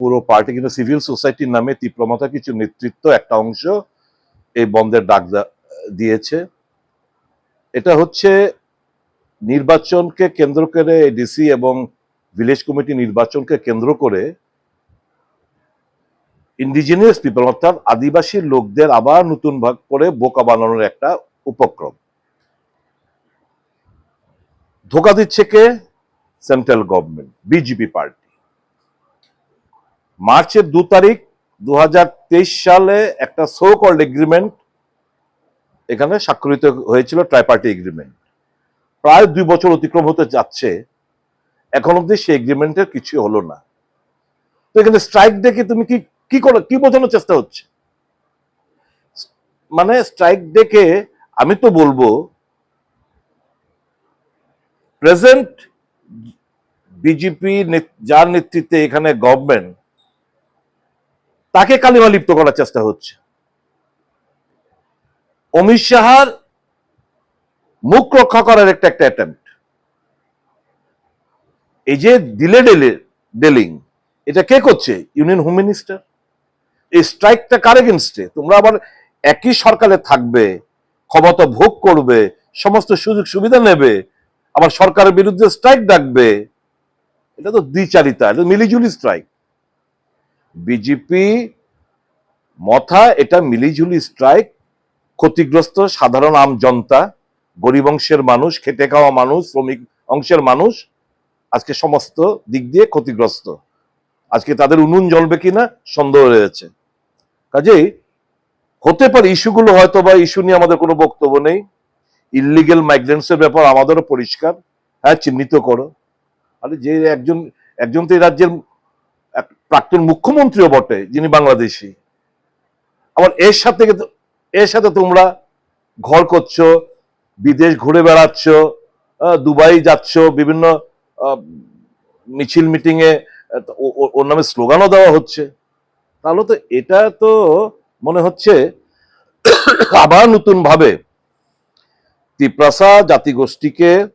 পুরো পার্টি কিন্তু সিভিল সোসাইটির নামে তীব্রমতা কিছু নেতৃত্ব একটা অংশ এই বন্ধের ডাক দিয়েছে। এটা হচ্ছে নির্বাচনকে কেন্দ্র করে ডিসি এবং ভিলেজ কমিটি নির্বাচনকে কেন্দ্র করে ইন্ডিজিনিয়াস পিপল অর্থাৎ আদিবাসী লোকদের আবার নতুন ভাগ করে বোকা বানানোর একটা উপক্রম। ধোকা দিচ্ছে কে? সেন্ট্রাল গভর্নমেন্ট বিজেপি পার্টি মার্চের দু তারিখ দু হাজার তেইশ সালে একটা সো কল্ড এগ্রিমেন্ট এখানে স্বাক্ষরিত হয়েছিল ট্রাইপার্টি এগ্রিমেন্ট প্রায় দুই বছর অতিক্রম হতে যাচ্ছে। এখন অব্দি সেই এগ্রিমেন্টের কিছু হলো না। তো এখানে স্ট্রাইক ডেকে তুমি কি কি করো, কি বোঝানোর চেষ্টা হচ্ছে? মানে স্ট্রাইক ডেকে আমি তো বলব প্রেজেন্ট বিজেপি যার নেতৃত্বে এখানে গভর্নমেন্ট তাকে কালিমা লিপ্ত করার চেষ্টা হচ্ছে। অমিত শাহার মুখ রক্ষা করার একটা একটা অ্যাটেম্প এই যে দিলে ডেলে, ডেলিং, এটা কে করছে? Union home minister. এই স্ট্রাইকটা কার এগেনস্টে তোমরা আবার একই সরকারে থাকবে, ক্ষমতা ভোগ করবে, সমস্ত সুযোগ সুবিধা নেবে, আবার সরকারের বিরুদ্ধে স্ট্রাইক ডাকবে। এটা তো দ্বিচারিতা, এটা মিলিজুলি স্ট্রাইক বিজেপি মথা, এটা মিলিজুলি স্ট্রাইক ক্ষতিগ্রস্ত সাধারণ আম জনতা, গরিব অংশের মানুষ, খেটে খাওয়া মানুষ, শ্রমিক অংশের মানুষ, আজকে সমস্ত দিক দিয়ে ক্ষতিগ্রস্ত। আজকে তাদের উনুন জ্বলবে কিনা সন্দেহ রয়েছে। কাজেই হতে পারে ইস্যুগুলো হয়তো বা ইস্যু নিয়ে আমাদের কোনো বক্তব্য নেই। ইলিগেল মাইগ্রেন্টস এর ব্যাপার আমাদেরও পরিষ্কার। হ্যাঁ চিহ্নিত করো। আরে যে একজন একজন তো এই রাজ্যের প্রাক্তন মুখ্যমন্ত্রীও বটে যিনি বাংলাদেশি। আবার এর সাথে এর সাথে তোমরা ঘর করছ বিদেশ ঘুরে বেড়াচ্ছ দুবাই যাচ্ছ বিভিন্ন মিছিল মিটিং এ আহ, ও- ও- ওর নামে স্লোগানও দেওয়া হচ্ছে। তাহলে তো এটা তো মনে হচ্ছে আবার নতুন ভাবে তিপ্রাসা জাতিগোষ্ঠীকে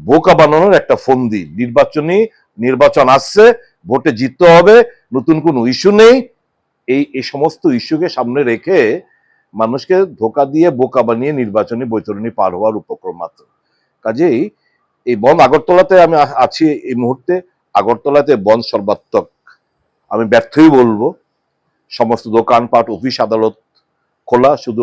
বোকা বানানোর একটা ফন্দি। নির্বাচনী নির্বাচন আসছে ভোটে জিততে হবে, নতুন কোনো ইস্যু নেই। এই এই সমস্ত ইস্যুকে সামনে রেখে মানুষকে ধোকা দিয়ে বোকা বানিয়ে নির্বাচনী বৈতরণী পার হওয়ার উপক্রম মাত্র। কাজেই এই বন আগরতলাতে আমি আছি এই মুহূর্তে। আগরতলাতে বন সর্বাত্মক। আমি ব্যর্থই বলব। সমস্ত দোকানপাট, অফিস, আদালত খোলা, শুধু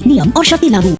Niyam or Shatilabu.